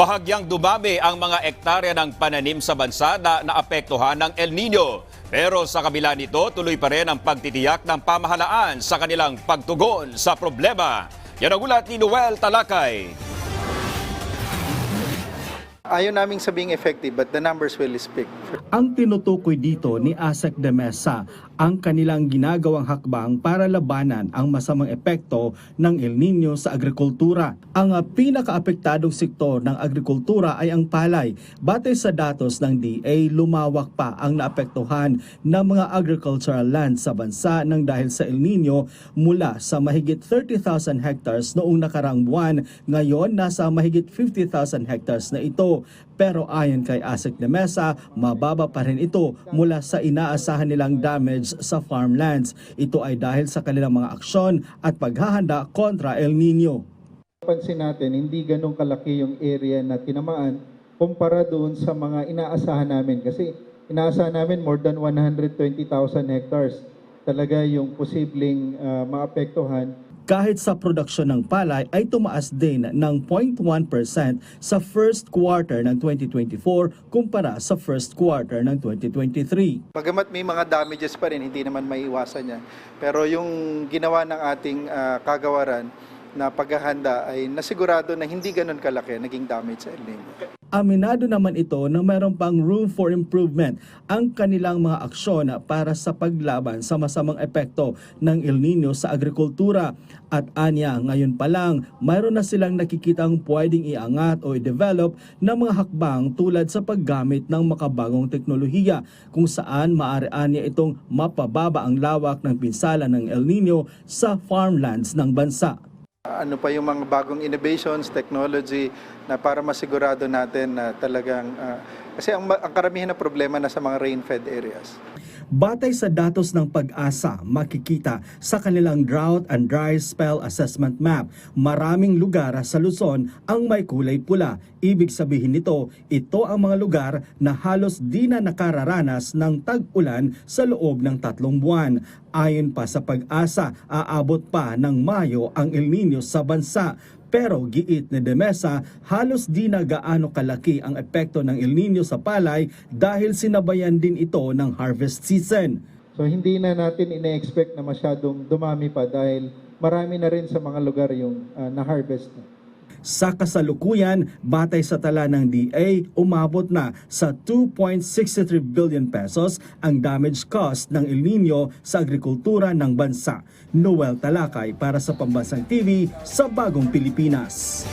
Bahagyang dumami ang mga ektarya ng pananim sa bansa na naapektuhan ng El Nino. Pero sa kabila nito, tuloy pa rin ang pagtitiyak ng pamahalaan sa kanilang pagtugon sa problema. Yan ang ulat ni Noel Talakay. Ayaw naming sabing effective but the numbers will speak. Ang tinutukoy dito ni Asek de Mesa ang kanilang ginagawang hakbang para labanan ang masamang epekto ng El Nino sa agrikultura. Ang pinakaapektadong sektor ng agrikultura ay ang palay. Batay sa datos ng DA, lumawak pa ang naapektuhan ng mga agricultural land sa bansa ng dahil sa El Nino mula sa mahigit 30,000 hectares noong nakarang buwan. Ngayon, nasa mahigit 50,000 hectares na ito. Pero ayon kay Asik de Mesa, mababa pa rin ito mula sa inaasahan nilang damage sa farmlands. Ito ay dahil sa kanilang mga aksyon at paghahanda kontra El Nino. Pansin natin, hindi ganun kalaki yung area na tinamaan kumpara doon sa mga inaasahan namin. Kasi inaasahan namin more than 120,000 hectares. Talaga yung posibleng ah, maapektuhan. Kahit sa produksyon ng palay ay tumaas din ng 0.1% sa first quarter ng 2024 kumpara sa first quarter ng 2023. Bagamat may mga damages pa rin, hindi naman maiwasan yan. Pero yung ginawa ng ating ah, kagawaran na paghahanda ay nasigurado na hindi ganun kalaki naging damage sa El Nino. Aminado naman ito na mayroon pang room for improvement ang kanilang mga aksyon para sa paglaban sa masamang epekto ng El Nino sa agrikultura. At anya, ngayon pa lang, mayroon na silang nakikitang pwedeng iangat o i-develop ng mga hakbang tulad sa paggamit ng makabagong teknolohiya kung saan maaari anya itong mapababa ang lawak ng pinsala ng El Nino sa farmlands ng bansa. Ano pa yung mga bagong innovations, technology na para masigurado natin na talagang ah, kasi ang, ang karamihan na problema na sa mga rain-fed areas. Batay sa datos ng pag-asa, makikita sa kanilang drought and dry spell assessment map, maraming lugar sa Luzon ang may kulay pula. Ibig sabihin nito, ito ang mga lugar na halos di na nakararanas ng tag-ulan sa loob ng tatlong buwan. Ayon pa sa pag-asa, aabot pa ng Mayo ang El Nino sa bansa. Pero giit ni Demesa, halos di na gaano kalaki ang epekto ng El Nino sa palay dahil sinabayan din ito ng harvest season. So hindi na natin ina-expect na masyadong dumami pa dahil marami na rin sa mga lugar yung ah, na-harvest na. Sa kasalukuyan, batay sa tala ng DA, umabot na sa 2.63 billion pesos ang damage cost ng El Nino sa agrikultura ng bansa. Noel Talakay para sa Pambansang TV sa Bagong Pilipinas.